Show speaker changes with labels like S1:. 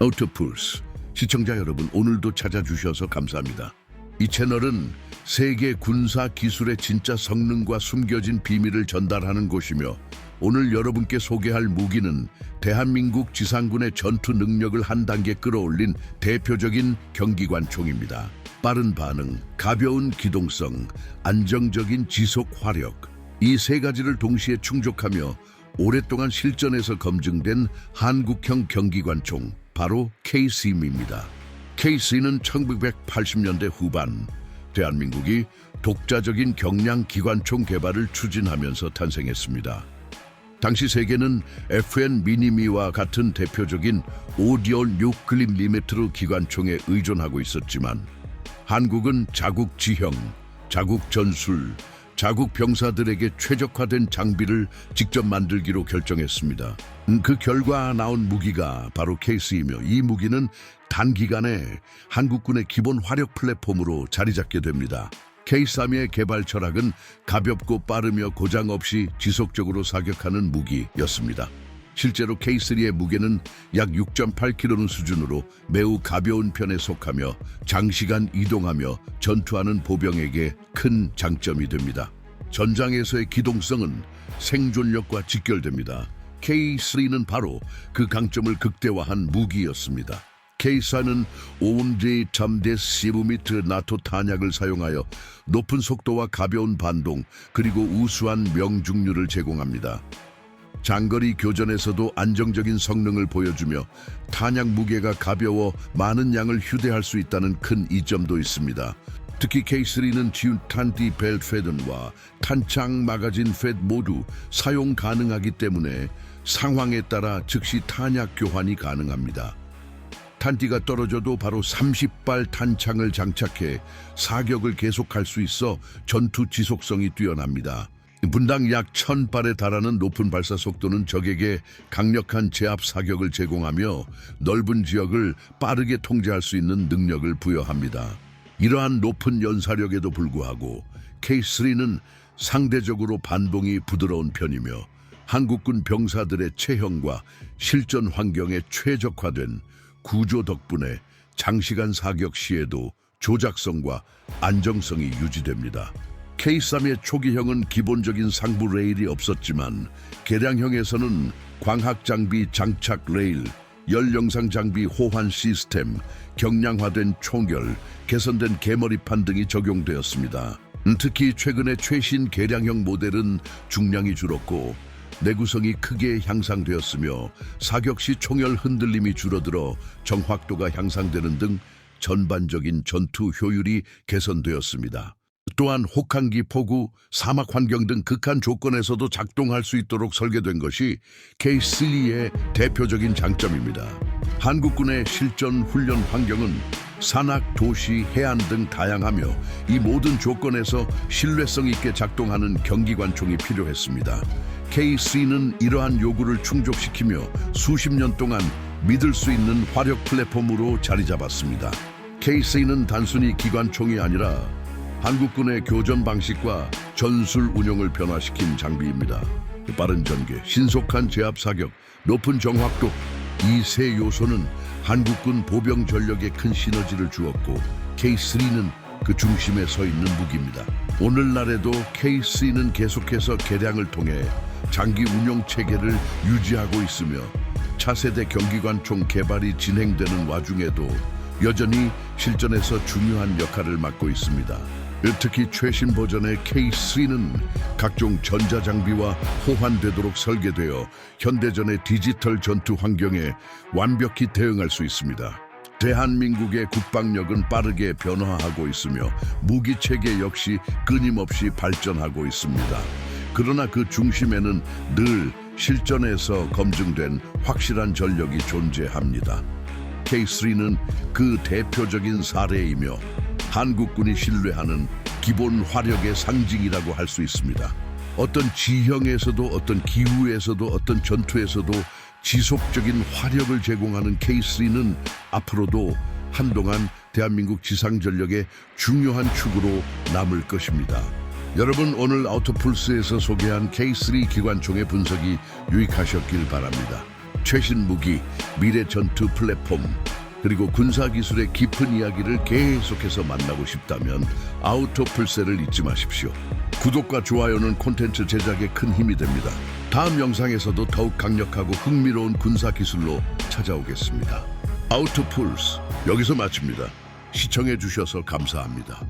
S1: 아우터풀스 시청자 여러분 오늘도 찾아주셔서 감사합니다. 이 채널은 세계 군사 기술의 진짜 성능과 숨겨진 비밀을 전달하는 곳이며 오늘 여러분께 소개할 무기는 대한민국 지상군의 전투 능력을 한 단계 끌어올린 대표적인 경기관총입니다. 빠른 반응, 가벼운 기동성, 안정적인 지속 화력 이 세 가지를 동시에 충족하며 오랫동안 실전에서 검증된 한국형 경기관총 바로 KCM입니다. KC는 1980년대 후반 대한민국이 독자적인 경량 기관총 개발을 추진하면서 탄생했습니다. 당시 세계는 FN 미니미와 같은 대표적인 오디오 뉴클립 리미트로 기관총에 의존하고 있었지만 한국은 자국 지형, 자국 전술, 자국 병사들에게 최적화된 장비를 직접 만들기로 결정했습니다. 음, 그 결과 나온 무기가 바로 케이스이며 이 무기는 단기간에 한국군의 기본 화력 플랫폼으로 자리 잡게 됩니다. K3의 개발 철학은 가볍고 빠르며 고장 없이 지속적으로 사격하는 무기였습니다. 실제로 K3의 무게는 약 6.8kg는 수준으로 매우 가벼운 편에 속하며 장시간 이동하며 전투하는 보병에게 큰 장점이 됩니다. 전장에서의 기동성은 생존력과 직결됩니다. K3는 바로 그 강점을 극대화한 무기였습니다. K4는 OMG 잠대 15m 나토 탄약을 사용하여 높은 속도와 가벼운 반동 그리고 우수한 명중률을 제공합니다. 장거리 교전에서도 안정적인 성능을 보여주며 탄약 무게가 가벼워 많은 양을 휴대할 수 있다는 큰 이점도 있습니다. 특히 K3는 지운 탄디 벨트 패든과 탄창 마가진 패드 모두 사용 가능하기 때문에 상황에 따라 즉시 탄약 교환이 가능합니다. 탄띠가 떨어져도 바로 30발 탄창을 장착해 사격을 계속할 수 있어 전투 지속성이 뛰어납니다. 분당 약 1000발에 달하는 높은 발사 속도는 적에게 강력한 제압 사격을 제공하며 넓은 지역을 빠르게 통제할 수 있는 능력을 부여합니다. 이러한 높은 연사력에도 불구하고 K3는 상대적으로 반동이 부드러운 편이며 한국군 병사들의 체형과 실전 환경에 최적화된 구조 덕분에 장시간 사격 시에도 조작성과 안정성이 유지됩니다. K3의 초기형은 기본적인 상부 레일이 없었지만 개량형에서는 광학 장비 장착 레일, 열 영상 장비 호환 시스템, 경량화된 총결, 개선된 개머리판 등이 적용되었습니다. 음, 특히 최근의 최신 개량형 모델은 중량이 줄었고 내구성이 크게 향상되었으며 사격 시 총열 흔들림이 줄어들어 정확도가 향상되는 등 전반적인 전투 효율이 개선되었습니다. 또한 혹한기 포구, 사막 환경 등 극한 조건에서도 작동할 수 있도록 설계된 것이 K3의 대표적인 장점입니다. 한국군의 실전 훈련 환경은 산악, 도시, 해안 등 다양하며 이 모든 조건에서 신뢰성 있게 작동하는 경기관총이 필요했습니다. K3는 이러한 요구를 충족시키며 수십 년 동안 믿을 수 있는 화력 플랫폼으로 자리 잡았습니다. K3는 단순히 기관총이 아니라 한국군의 교전 방식과 전술 운영을 변화시킨 장비입니다. 빠른 전개, 신속한 제압 사격, 높은 정확도 이 세 요소는 한국군 보병 전력에 큰 시너지를 주었고 K3는 그 중심에 서 있는 무기입니다. 오늘날에도 K3는 계속해서 개량을 통해 장기 운영 체계를 유지하고 있으며 차세대 경기관총 개발이 진행되는 와중에도 여전히 실전에서 중요한 역할을 맡고 있습니다. 특히 최신 버전의 K3는 각종 전자장비와 호환되도록 설계되어 현대전의 디지털 전투 환경에 완벽히 대응할 수 있습니다. 대한민국의 국방력은 빠르게 변화하고 있으며 무기 체계 역시 끊임없이 발전하고 있습니다. 그러나 그 중심에는 늘 실전에서 검증된 확실한 전력이 존재합니다. K3는 그 대표적인 사례이며 한국군이 신뢰하는 기본 화력의 상징이라고 할 수 있습니다. 어떤 지형에서도 어떤 기후에서도 어떤 전투에서도 지속적인 화력을 제공하는 K3는 앞으로도 한동안 대한민국 지상 전력의 중요한 축으로 남을 것입니다. 여러분 오늘 아우토풀스에서 소개한 K3 기관총의 분석이 유익하셨길 바랍니다. 최신 무기, 미래 전투 플랫폼, 그리고 군사 기술의 깊은 이야기를 계속해서 만나고 싶다면 아우토플세를 잊지 마십시오. 구독과 좋아요는 콘텐츠 제작에 큰 힘이 됩니다. 다음 영상에서도 더욱 강력하고 흥미로운 군사 기술로 찾아오겠습니다. 아우토플스 여기서 마칩니다. 시청해 주셔서 감사합니다.